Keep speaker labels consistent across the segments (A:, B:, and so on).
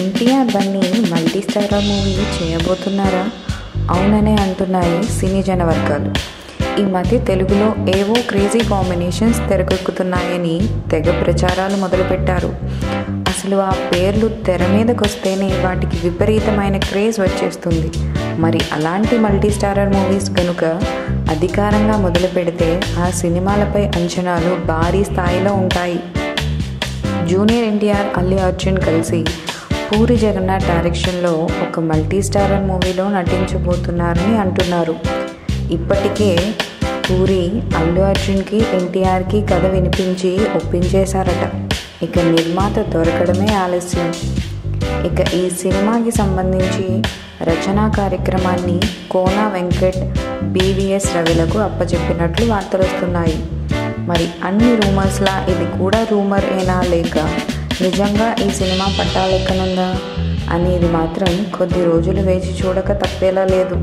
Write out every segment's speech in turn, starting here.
A: NTR Bunny multi starrer movie చేయబోతున్నారా? అవుననే అంటున్నాయి సినీ జన వర్గాలు ఈ మధ్య తెలుగులో ఏవో క్రేజీ కాంబినేషన్స్ తెరకెక్కుతున్నాయని తెగ ప్రచారాలు మొదలుపెట్టారు. అసలు ఆ పేర్లు తెర మీదకొస్తేనే వాటికి విపరీతమైన క్రేజ్ వచ్చేస్తుంది. మరి అలాంటి మల్టీస్టారర్ మూవీస్ కనుక అధికారంగా మొదలు పెడితే ఆ సినిమాలపై అంచనాలు భారీ స్థాయిలో ఉంటాయి. జూనియర్ ఎన్టీఆర్ అల్లి అర్జున్ కలిసి పూరి జగన్నాథ్ డైరెక్షన్లో ఒక మల్టీ స్టారర్ మూవీలో నటించబోతున్నారని అంటున్నారు. ఇప్పటికే పూరి అల్లు అర్జున్కి ఎన్టీఆర్కి కథ వినిపించి ఒప్పించేశారట. ఇక నిర్మాత దొరకడమే ఆలస్యం. ఇక ఈ సినిమాకి సంబంధించి రచనా కార్యక్రమాన్ని కోనా వెంకట్ బీవీఎస్ రవిలకు అప్పచెప్పినట్లు వార్తలు వస్తున్నాయి మరి అన్ని రూమర్స్లా ఇది కూడా రూమర్ ఏనా లేక నిజంగా ఈ సినిమా పట్టాలెక్కనుందా? అనేది మాత్రం కొద్ది రోజులు వేచి చూడక తప్పేలా లేదు.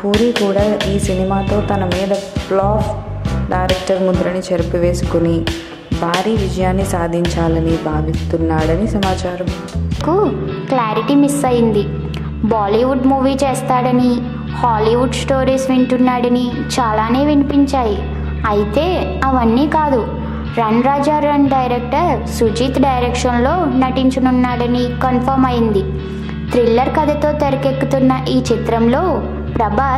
A: పూరి కూడా ఈ సినిమాతో తన మీద ఫ్లాఫ్ డైరెక్టర్ ముద్రని చెరిపివేసుకుని భారీ విజయాన్ని సాధించాలని భావిస్తున్నాడని సమాచారం.
B: క్లారిటీ మిస్ అయింది. బాలీవుడ్ మూవీ చేస్తాడని హాలీవుడ్ స్టోరీస్ వింటున్నాడని చాలానే వినిపించాయి. అయితే అవన్నీ కాదు రాజా రన్ డైరెక్టర్ సుజిత్ డైరెక్షన్లో నటించనున్నాడని కన్ఫర్మ్ అయింది. థ్రిల్లర్ కథతో తెరకెక్కుతున్న ఈ చిత్రంలో ప్రభాస్